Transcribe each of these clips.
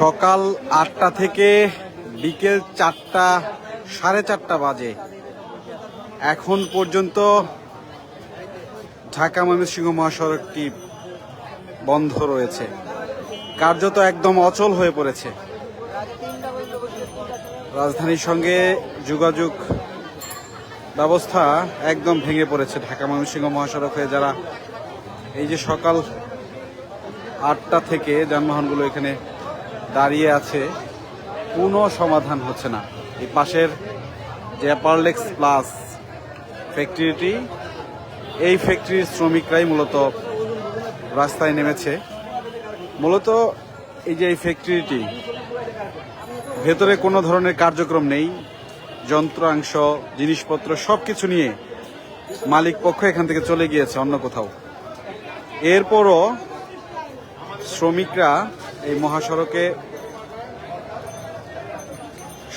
সকাল আটটা থেকে বিকেল চারটা, সাড়ে চারটা বাজে। এখন পর্যন্ত ঢাকা ময়মনসিংহ মহাসড়কটি বন্ধ রয়েছে। কার্যত একদম অচল হয়ে পড়েছে। রাজধানীর সঙ্গে যোগাযোগ ব্যবস্থা একদম ভেঙে পড়েছে ঢাকা ময়মনসিংহ মহাসড়ক। হয়ে যারা এই যে সকাল আটটা থেকে যানবাহনগুলো এখানে দাঁড়িয়ে আছে, কোনো সমাধান হচ্ছে না। এই পাশের যে অ্যাপারলেক্স প্লাস ফ্যাক্টরিটি এই ফ্যাক্টরির শ্রমিকরাই মূলত রাস্তায় নেমেছে। মূলত এই যে এই ফ্যাক্টরিটি ভেতরে কোনো ধরনের কার্যক্রম নেই। যন্ত্রাংশ, জিনিসপত্র সব কিছু নিয়ে মালিক পক্ষ এখান থেকে চলে গিয়েছে অন্য কোথাও। এরপরও শ্রমিকরা এই মহাসড়কে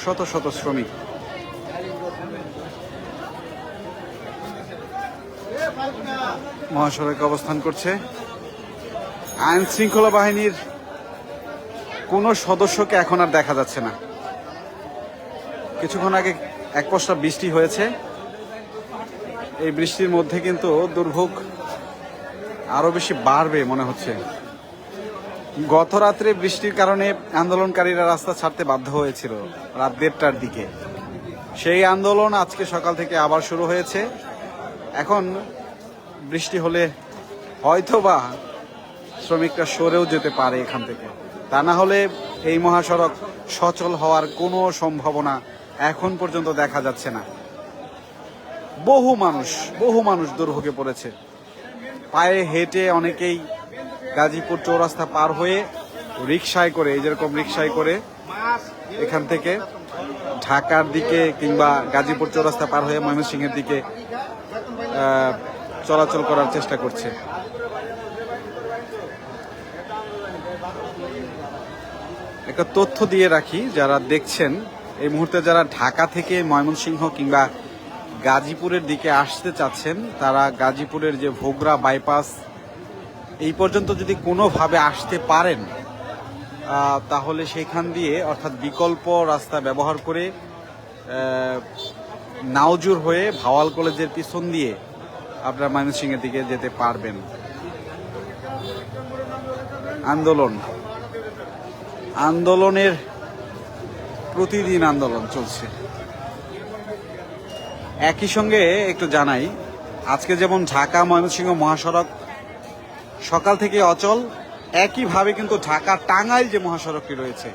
শত শত শ্রমিক। মহাসড়কে অবস্থান করছে। আইন শৃঙ্খলা বাহিনীর কোনো সদস্যকে এখন আর দেখা যাচ্ছে না। কিছুক্ষণ আগে এক পশলা বৃষ্টি হয়েছে। এই বৃষ্টির মধ্যে কিন্তু দুর্ভোগ আরও বেশি বাড়বে মনে হচ্ছে। গত রাত্রে বৃষ্টির কারণে আন্দোলনকারীরা রাস্তা ছাড়তে বাধ্য হয়েছিল রাত দেড়টার দিকে। সেই আন্দোলন আজকে সকাল থেকে আবার শুরু হয়েছে। এখন বৃষ্টি হলে হয়তোবা শ্রমিকরা সরেও যেতে পারে এখান থেকে। তা না হলে এই মহাসড়ক সচল হওয়ার কোনো সম্ভাবনা এখন পর্যন্ত দেখা যাচ্ছে না। বহু মানুষ বহু মানুষ দুর্ভোগে পড়েছে। পায়ে হেঁটে অনেকেই গাজীপুর চৌরাস্তা পার হয়ে রিক্সায় করে, এই যেরকম রিক্সায় করে এখান থেকে ঢাকার দিকে কিংবা গাজীপুর চৌরাস্তা পার হয়ে ময়মনসিংহের দিকে চলাচল করার চেষ্টা করছে। একটা তথ্য দিয়ে রাখি, যারা দেখছেন, এই মুহূর্তে যারা ঢাকা থেকে ময়মনসিংহ কিংবা গাজীপুরের দিকে আসতে চাচ্ছেন, তারা গাজীপুরের যে ভোগরা বাইপাস এই পর্যন্ত যদি কোনোভাবে আসতে পারেন তাহলে সেখান দিয়ে অর্থাৎ বিকল্প রাস্তা ব্যবহার করে নাওজুর হয়ে ভাওয়াল কলেজের পিছন দিয়ে আপনারা ময়মনসিংহের দিকে যেতে পারবেন। আন্দোলন। আন্দোলনের প্রতিদিন আন্দোলন চলছে। একই সঙ্গে একটু জানাই, আজকে যেমন ঢাকা ময়মনসিংহ মহাসড়ক সকাল থেকে অচল, একইভাবে কিন্তু ঢাকা টাঙ্গাইল যে মহাসড়কটি রয়েছে,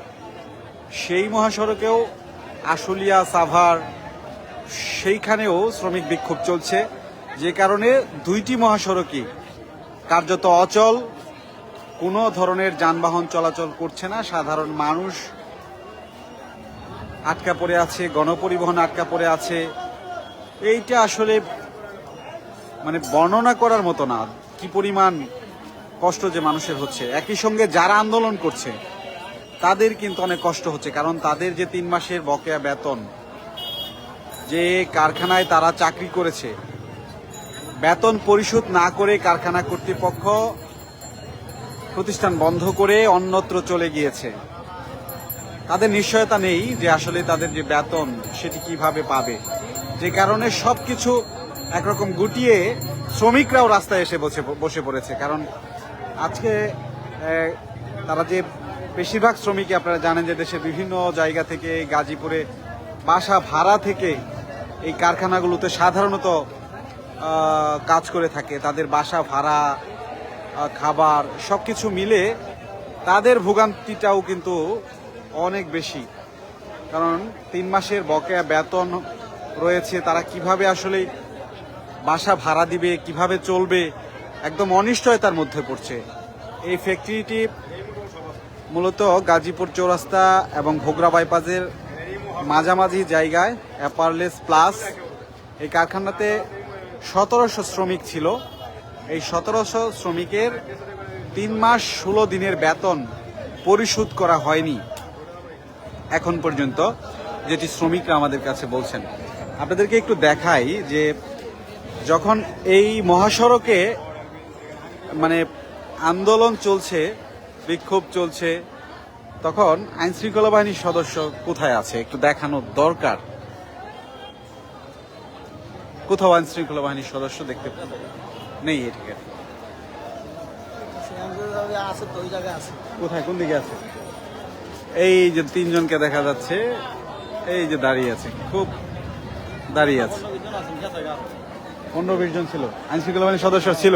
সেই মহাসড়কেও আশুলিয়া, সাভার, সেইখানেও শ্রমিক বিক্ষোভ চলছে। যে কারণে দুইটি মহাসড়কই কার্যত অচল, কোনো ধরনের যানবাহন চলাচল করছে না। সাধারণ মানুষ আটকা পড়ে আছে, গণপরিবহন আটকা পড়ে আছে। এইটা আসলে মানে বর্ণনা করার মতো না। কি পরিমাণ কষ্ট যে মানুষের হচ্ছে, একই সঙ্গে যারা আন্দোলন করছে, তাদের কিন্তু অনেক কষ্ট হচ্ছে, কারণ তাদের যে তিন মাসের বকেয়া বেতন, যে কারখানায় তারা চাকরি করেছে, বেতন পরিশোধ না করে কারখানা কর্তৃপক্ষ প্রতিষ্ঠান বন্ধ করে অন্যত্র চলে গিয়েছে। তাদের নিশ্চয়তা নেই যে আসলে তাদের যে বেতন, সেটি কীভাবে পাবে। যে কারণে সবকিছু একরকম গুটিয়ে শ্রমিকরাও রাস্তায় এসে বসে বসে পড়েছে, কারণ আজকে তারা যে বেশিরভাগ শ্রমিকই আপনারা জানেন যে দেশের বিভিন্ন জায়গা থেকে গাজীপুরে, বাসা ভাড়া থেকে এই কারখানাগুলোতে সাধারণত কাজ করে থাকে। তাদের বাসা ভাড়া খাবার সব কিছু মিলে তাদের ভোগান্তিটাও কিন্তু অনেক বেশি। কারণ তিন মাসের বকেয়া বেতন রয়েছে, তারা কীভাবে আসলে বাসা ভাড়া দিবে, কীভাবে চলবে একদম অনিশ্চয়তার মধ্যে পড়ছে। এই ফ্যাক্টরিটি মূলত গাজীপুর চৌরাস্তা এবং ভোগরা বাইপাসের মাঝামাঝি জায়গায় অ্যাপারলেস প্লাস এই কারখানাতে সতেরোশো শ্রমিক ছিল। এই সতেরোশো শ্রমিকের তিন মাস ষোলো দিনের বেতন পরিশোধ করা হয়নি এখন পর্যন্ত, যেটি শ্রমিকরা আমাদের কাছে বলছেন। আপনাদেরকে একটু দেখাই যে যখন এই মহাসড়কে মানে আন্দোলন চলছে, বিক্ষোভ চলছে, তখন আইন শৃঙ্খলা বাহিনীর সদস্য কোথায় আছে? একটু দেখানো দরকার। কোথাও আইন শৃঙ্খলা বাহিনীর সদস্য দেখতে নেই আছে কোথায়? কোন দিকে আছে? এই যে তিনজনকে দেখা যাচ্ছে, এই যে দাঁড়িয়ে আছে, খুব দাঁড়িয়ে আছে। পনেরো বিশ জন ছিল। আইন শৃঙ্খলা বাহিনীর সদস্য ছিল।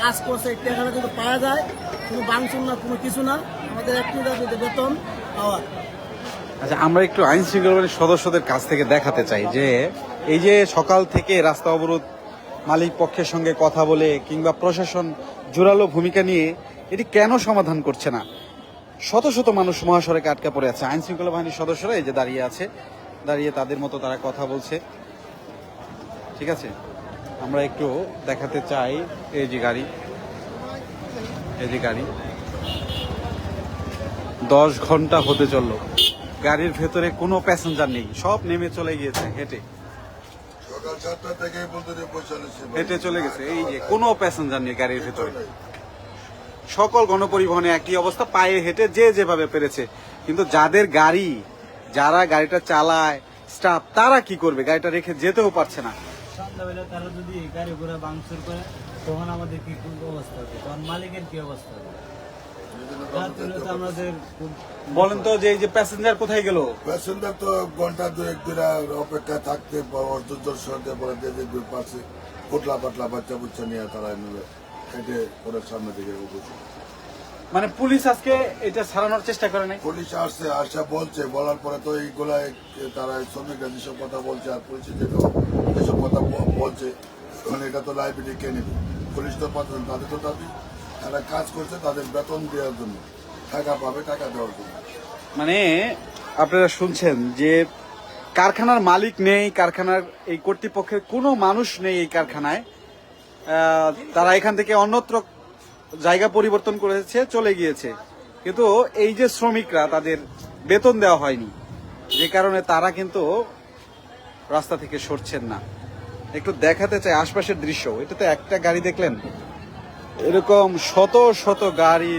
কাজ করছে টাকাটা যদি পাওয়া যায়। কোনো বাংচুর না, কোনো কিছু না। আমাদের একটি বেতন পাওয়া। আচ্ছা আমরা একটু আইন শৃঙ্খলা সদস্যদের কাছ থেকে দেখাতে চাই যে, এই যে সকাল থেকে রাস্তা অবরোধ, মালিক পক্ষের সঙ্গে কথা বলে কিংবা প্রশাসন জোরালো ভূমিকা নিয়ে এটি কেন সমাধান করছে না? শত শত মানুষ মহাসড়কে আটকা পড়ে আছে। আইন শৃঙ্খলা বাহিনীর সদস্যরা এই যে দাঁড়িয়ে আছে, দাঁড়িয়ে তাদের মতো তারা কথা বলছে। ঠিক আছে? আমরা একটু দেখাতে চাই এই যে গাড়ি। এই যে গাড়ি। দশ ঘণ্টা হতে চলল। গাড়ির ভেতরে কোনো প্যাসেঞ্জার নেই। সব নেমে চলে গিয়েছে হেঁটে। হেঁটে চলে গেছে। এই যে কোনো প্যাসেঞ্জার নেই গাড়ির ভেতরে। সকল গণপরিবহনে একই অবস্থা। পায়ে হেঁটে যে যেভাবে পেরেছে। কিন্তু যাদের গাড়ি যারা গাড়িটা চালায় স্টাফ তারা কি করবে? গাড়িটা রেখে যেতেও পারছে না। সন্ধ্যাবেলা তারা যদি গাড়ি ঘোড়া বাংচুর করে তখন আমাদের কি কোন অবস্থা হবে? তখন মালিকের কি অবস্থা হবে? বলেন তো যে এই যে প্যাসেঞ্জার কোথায় গেল? প্যাসেঞ্জার তো ঘণ্টা দুয়েক দুরা অপেক্ষা থাকতে অর্ধজোর সরতে পরে যে যে দুই পাশে ফুটলা পাতলা বাচ্চা বুচ্চা নিয়ে তারা নেবে হেঁটে করে সামনে দিকে উঠেছে। মানে পুলিশ আজকে এটা সারানোর চেষ্টা করে নাই? পুলিশ আসছে আসা বলছে বলার পরে তো এইগুলা তারা শ্রমিকরা যেসব কথা বলছে আর পুলিশে যেটা যেসব কথা বলছে। মানে এটা তো লাইব্রেরি কে নেবে? পুলিশ তো পাচ্ছেন তাদের তো দাবি। তারা কাজ করছে তাদের বেতন দেওয়ার জন্য। টাকা পাবে, টাকা দেওয়ার জন্য। মানে আপনারা শুনছেন যে কারখানার মালিক নেই, কারখানার এই কর্তৃপক্ষের কোনো মানুষ নেই এই কারখানায়। তারা এখান থেকে অন্যত্র জায়গা পরিবর্তন করেছে, চলে গিয়েছে। কিন্তু এই যে শ্রমিকরা, তাদের বেতন দেওয়া হয়নি। যে কারণে তারা কিন্তু রাস্তা থেকে সরছেন না। একটু দেখাতে চাই আশপাশের দৃশ্য। এটাতে একটা গাড়ি দেখলেন? এরকম শত শত গাড়ি,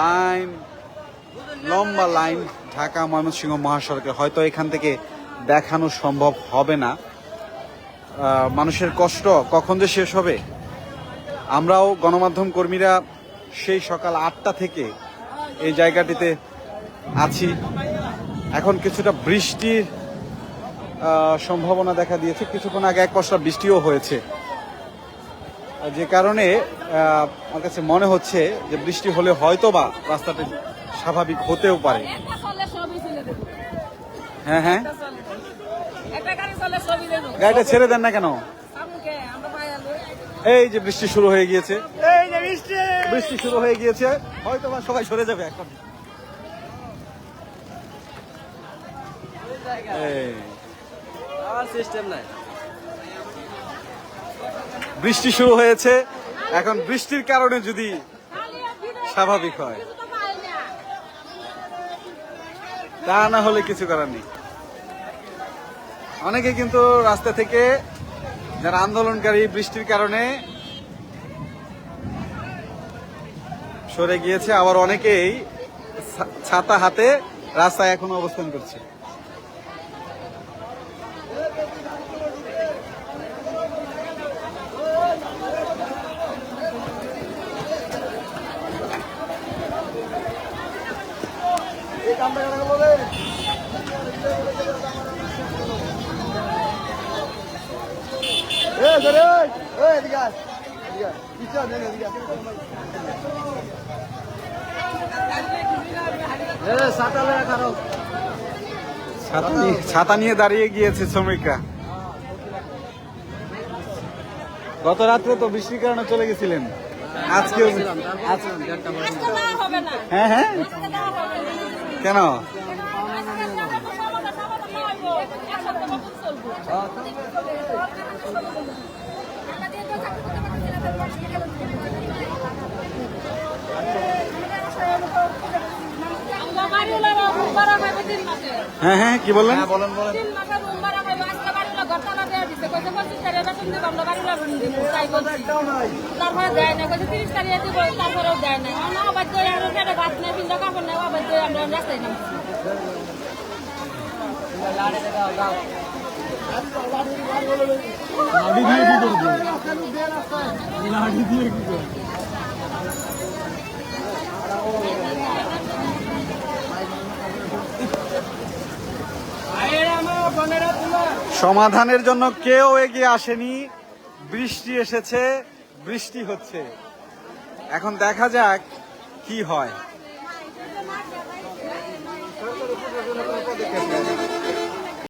লাইন, লম্বা লাইন ঢাকা ময়মনসিংহ মহাসড়কে। হয়তো এখান থেকে দেখানো সম্ভব হবে না। মানুষের কষ্ট কখন যে শেষ হবে? আমরাও গণমাধ্যম কর্মীরা সেই সকাল আটটা থেকে এই জায়গাটিতে আছি। এখন কিছুটা বৃষ্টির সম্ভাবনা দেখা দিয়েছে। কিছুক্ষণ আগে এক পশলা বৃষ্টিও হয়েছে। যে কারণে আমার কাছে মনে হচ্ছে যে বৃষ্টি হলে হয়তো বা রাস্তাটি স্বাভাবিক হতেও পারে। হ্যাঁ হ্যাঁ। গাড়িটা ছেড়ে দেন না কেন? এই যে বৃষ্টি শুরু হয়ে গিয়েছে। বৃষ্টি! শুরু হয়ে গিয়েছে। হয়তো বা সবাই সরে যাবে এখন। এই, বৃষ্টি শুরু হয়েছে। এখন বৃষ্টির কারণে যদি স্বাভাবিক হয়, তা না হলে কিছু করার নেই। অনেকে কিন্তু রাস্তা থেকে যারা আন্দোলনকারী বৃষ্টির কারণে সরে গিয়েছে, আবার অনেকেই ছাতা হাতে রাস্তায় এখনও অবস্থান করছে। ছাতা নিয়ে- দাঁড়িয়ে গিয়েছে শ্রমিকরা। গত রাত্রে তো বৃষ্টির কারণে চলে গেছিলেন। আজকেও আজকে দেওয়া হবে না। হ্যাঁ হ্যাঁ। কেন চলবো আমরা দিয়ে তো চাকরি করতে পারতেছি না, তারপর কি আমরা বাড়িওয়ালারা রুম ভাড়া পাইবো তিন মাসে। হ্যাঁ হ্যাঁ কি বললেন বলেন বলেন বলছি। তারপরে দেয় না কইছে তিরিশ তারিখে দিব তারপরেও দেয় না আমরা অবাধ্য আরও ভাত নেই পিন্ধা কাপড় নেই অবাধ্য হয়ে আমরা রাস্তায় নামছি সমাধানের জন্য কেউ এগিয়ে আসেনি। বৃষ্টি এসেছে বৃষ্টি হচ্ছে। এখন দেখা যাক কি হয়।